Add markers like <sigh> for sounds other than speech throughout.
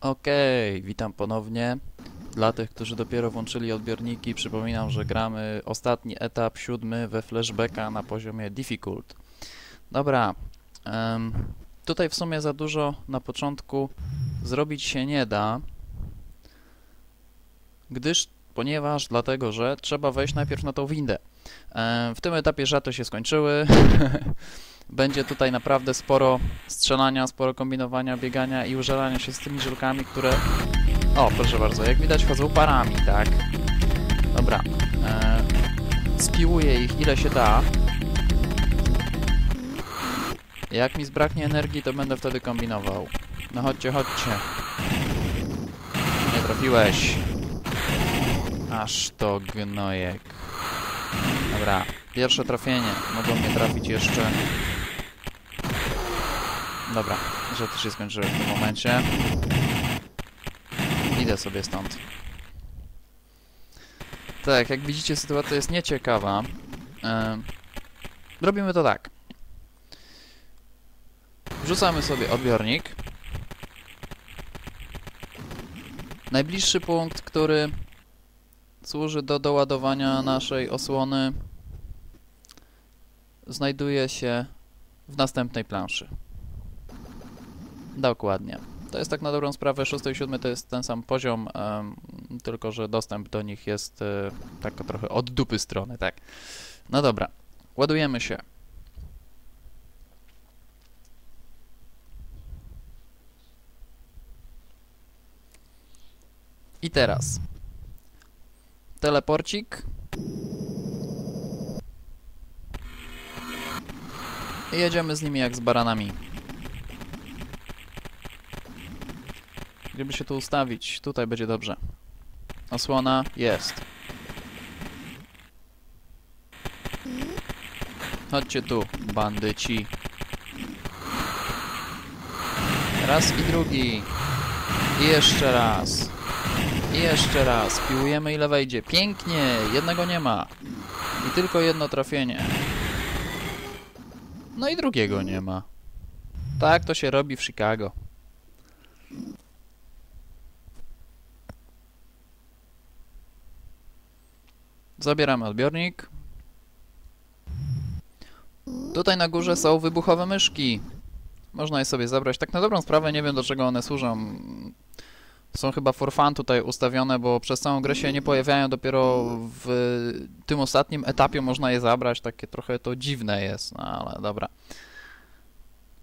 Okej, witam ponownie. Dla tych, którzy dopiero włączyli odbiorniki, przypominam, że gramy ostatni etap, siódmy we flashbacka na poziomie difficult. Dobra, em, tutaj w sumie za dużo na początku zrobić się nie da, gdyż, ponieważ, dlatego, że trzeba wejść najpierw na tą windę. Em, w tym etapie żarty się skończyły. <laughs> Będzie tutaj naprawdę sporo strzelania, sporo kombinowania, biegania i użalania się z tymi żelkami, które... O, proszę bardzo, jak widać chodzą parami, tak? Dobra. E, spiłuję ich ile się da. Jak mi zbraknie energii, to będę wtedy kombinował. No chodźcie, chodźcie. Nie trafiłeś. Aż to gnojek. Dobra, pierwsze trafienie. Mogą mnie trafić jeszcze... Dobra, rzeczy się skończyły w tym momencie. Idę sobie stąd. Tak, jak widzicie, sytuacja jest nieciekawa. Ehm, robimy to tak. Wrzucamy sobie odbiornik. Najbliższy punkt, który służy do doładowania naszej osłony, znajduje się w następnej planszy. Dokładnie. To jest tak na dobrą sprawę, 6 i 7 to jest ten sam poziom, em, tylko że dostęp do nich jest e, tak trochę od dupy strony, tak. No dobra, ładujemy się. I teraz teleporcik. I jedziemy z nimi jak z baranami. Gdyby się tu ustawić, tutaj będzie dobrze. Osłona jest. Chodźcie tu, bandyci. Raz i drugi. I jeszcze raz. I jeszcze raz. Piłujemy ile wejdzie. Pięknie! Jednego nie ma. I tylko jedno trafienie. No i drugiego nie ma. Tak to się robi w Chicago. Zabieramy odbiornik. Tutaj na górze są wybuchowe myszki. Można je sobie zabrać. Tak na dobrą sprawę nie wiem do czego one służą. Są chyba for fun tutaj ustawione, bo przez całą grę się nie pojawiają. Dopiero w tym ostatnim etapie można je zabrać. Takie trochę to dziwne jest, no ale dobra.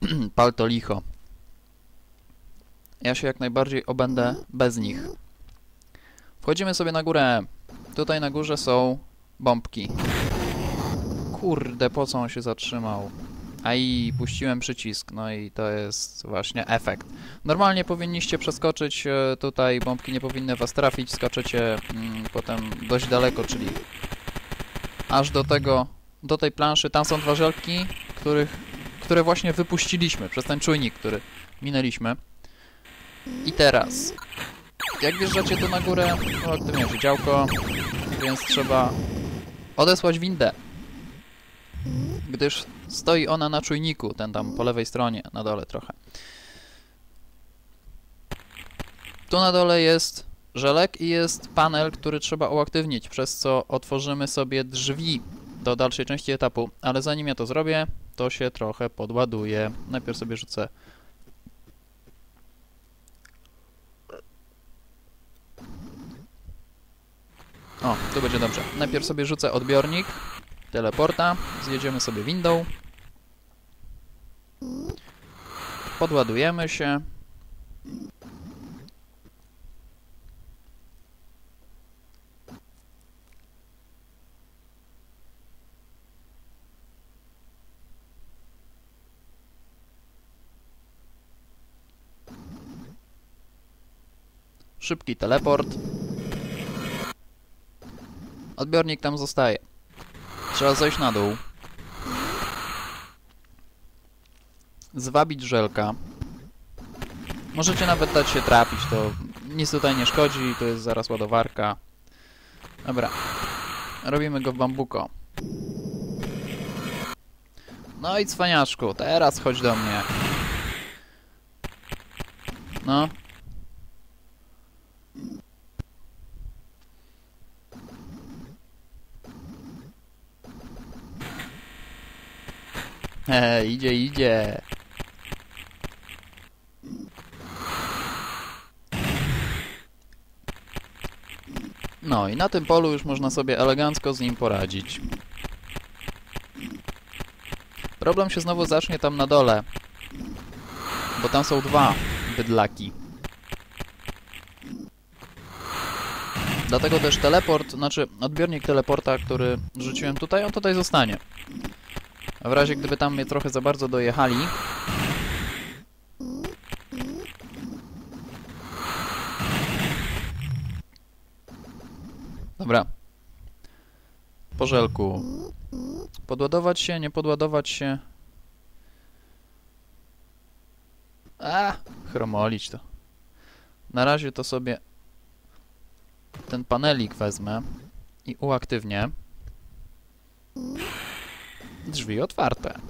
<clears throat> Pal to licho. Ja się jak najbardziej obędę bez nich. Wchodzimy sobie na górę. Tutaj na górze są bombki. Kurde, po co on się zatrzymał? A i puściłem przycisk, no i to jest właśnie efekt. Normalnie powinniście przeskoczyć e, tutaj, bombki nie powinny was trafić, skaczecie mm, potem dość daleko, czyli aż do tego, do tej planszy. Tam są dwa żelki, których, które właśnie wypuściliśmy przez ten czujnik, który minęliśmy. I teraz, jak wjeżdżacie tu na górę, no aktywnie działko, więc trzeba odesłać windę. Gdyż stoi ona na czujniku, ten tam po lewej stronie, na dole trochę. Tu na dole jest żelek i jest panel, który trzeba uaktywnić, przez co otworzymy sobie drzwi do dalszej części etapu. Ale zanim ja to zrobię, to się trochę podładuje. Najpierw sobie rzucę O, tu będzie dobrze. Najpierw sobie rzucę odbiornik teleporta, zjedziemy sobie windą. Podładujemy się. Szybki teleport. Odbiornik tam zostaje. Trzeba zejść na dół. Zwabić żelka. Możecie nawet dać się trafić, to nic tutaj nie szkodzi, to jest zaraz ładowarka. Dobra. Robimy go w bambuko. No i cwaniaczku, teraz chodź do mnie. No. He, idzie, idzie. No i na tym polu już można sobie elegancko z nim poradzić. Problem się znowu zacznie tam na dole. Bo tam są dwa bydlaki. Dlatego też teleport, znaczy odbiornik teleporta, który rzuciłem tutaj, on tutaj zostanie. W razie gdyby tam mnie trochę za bardzo dojechali, Dobra. Porzelku. Podładować się, nie podładować się. A, chromolić to. Na razie to sobie ten panelik wezmę i uaktywnię. Drzwi otwarte.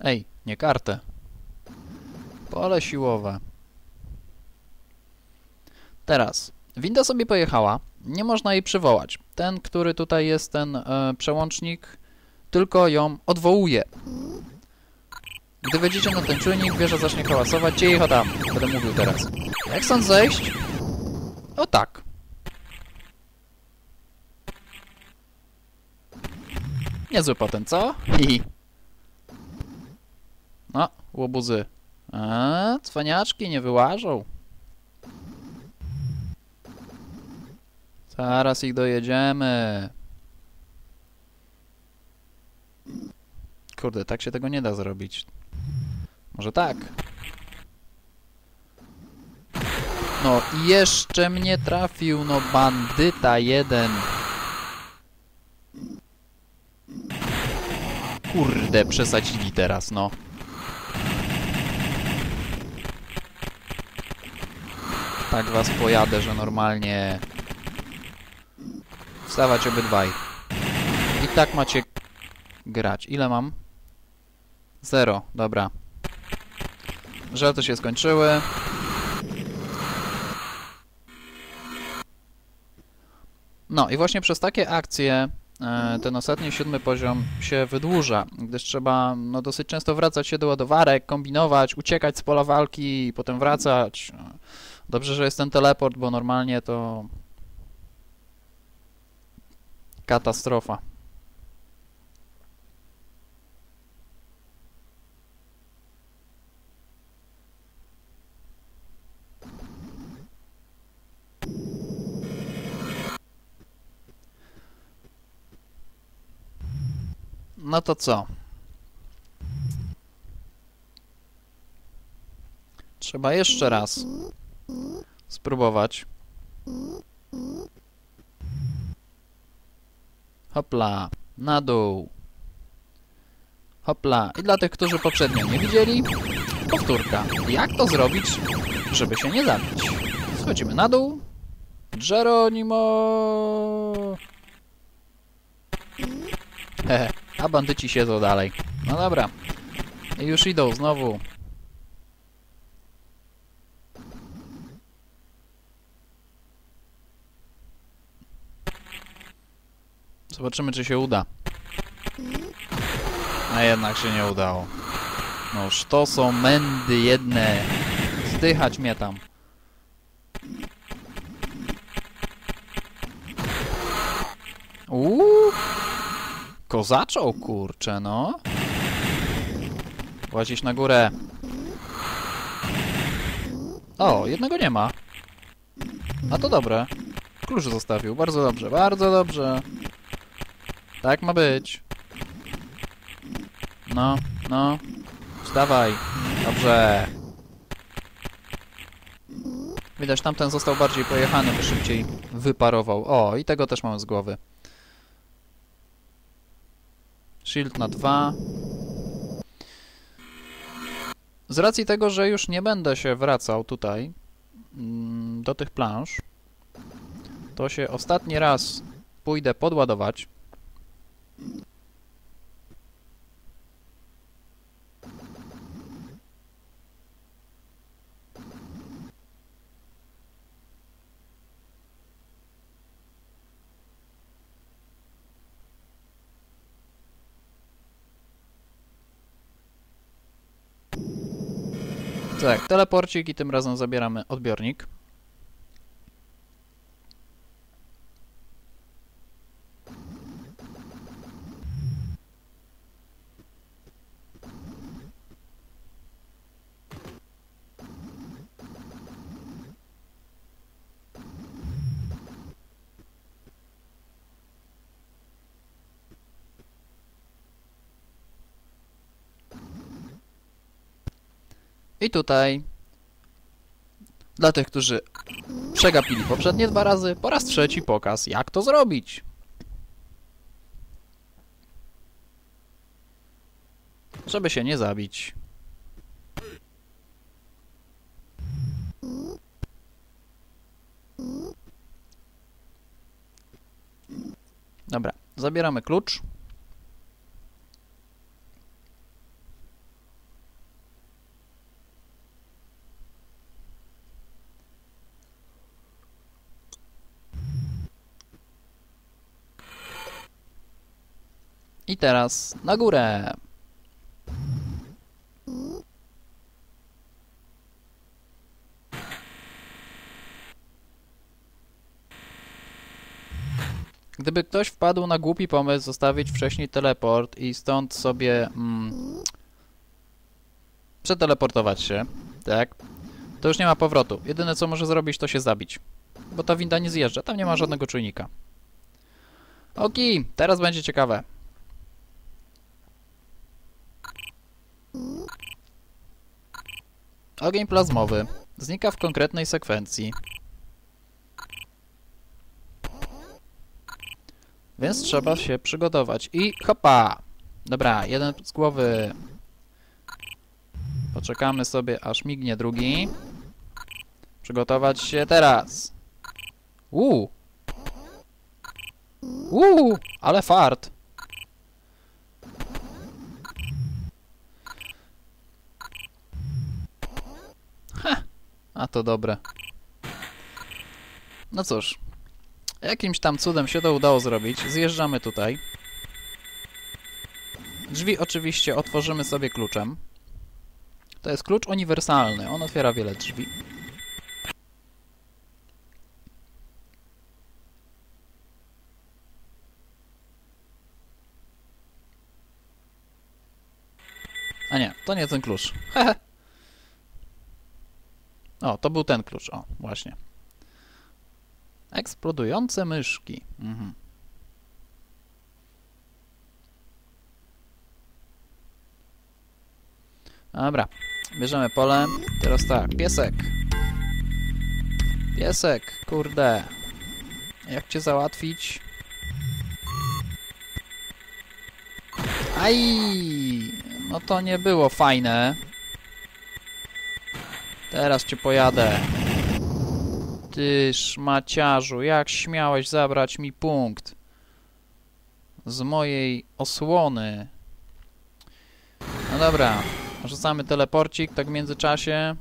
Ej, nie kartę. Pole siłowe. Teraz. Winda sobie pojechała. Nie można jej przywołać. Ten, który tutaj jest, ten e, przełącznik, tylko ją odwołuje. Gdy wejdziecie na ten czujnik, wieża zacznie hałasować. Gdzie ich tam? Będę mówił teraz. Jak stąd zejść? O tak. Niezły potem, co? Hi. No, łobuzy. A, cwaniaczki nie wyłażą. Zaraz ich dojedziemy. Kurde, tak się tego nie da zrobić. Może tak? No i jeszcze mnie trafił, no bandyta jeden. Kurde, przesadzili teraz, no. Tak was pojadę, że normalnie... Wstawać obydwaj. I tak macie grać. Ile mam? Zero, dobra. Żarty się skończyły. No i właśnie przez takie akcje e, ten ostatni siódmy poziom się wydłuża, gdyż trzeba no, dosyć często wracać się do ładowarek, kombinować, uciekać z pola walki i potem wracać. Dobrze, że jest ten teleport, bo normalnie to katastrofa. No to co? Trzeba jeszcze raz spróbować. Hopla, na dół. Hopla. I dla tych, którzy poprzednio nie widzieli, powtórka. Jak to zrobić, żeby się nie zabić? Schodzimy na dół. Geronimo! Hehe, a bandyci siedzą dalej. No dobra. I już idą znowu. Zobaczymy, czy się uda. A jednak się nie udało. Noż to są mędy jedne. Zdychać mnie tam. Kozaczą, kurczę, no. Łazić na górę. O, jednego nie ma. A to dobre. Klucz zostawił. Bardzo dobrze, bardzo dobrze. Tak ma być. No, no. Wstawaj. Dobrze. Widać, tamten został bardziej pojechany, bo szybciej wyparował. O, i tego też mamy z głowy. Shield na dwa. Z racji tego, że już nie będę się wracał tutaj mm, do tych planż, to się ostatni raz pójdę podładować. Tak, teleporcik i tym razem zabieramy odbiornik. I tutaj dla tych, którzy przegapili poprzednie dwa razy, po raz trzeci pokaz, jak to zrobić. Żeby się nie zabić. Dobra, zabieramy klucz. I teraz na górę. Gdyby ktoś wpadł na głupi pomysł zostawić wcześniej teleport i stąd sobie mm, przeteleportować się, tak, to już nie ma powrotu. Jedyne co może zrobić to się zabić, bo ta winda nie zjeżdża, tam nie ma żadnego czujnika. Okej, teraz będzie ciekawe. Ogień plazmowy znika w konkretnej sekwencji. Więc trzeba się przygotować. I hopa! Dobra, jeden z głowy. Poczekamy sobie, aż mignie drugi. Przygotować się teraz. Uuu! Uuu! Ale fart! A to dobre. No cóż. Jakimś tam cudem się to udało zrobić. Zjeżdżamy tutaj. Drzwi oczywiście otworzymy sobie kluczem. To jest klucz uniwersalny. On otwiera wiele drzwi. A nie, to nie ten klucz. Hehe. O, to był ten klucz. O, właśnie. Eksplodujące myszki. Mhm. Dobra, bierzemy pole. Teraz tak, piesek. Piesek, kurde. Jak cię załatwić? Aj! No to nie było fajne. Teraz cię pojadę. Ty szmaciarzu, jak śmiałeś zabrać mi punkt z mojej osłony. No dobra, rzucamy teleporcik tak w międzyczasie.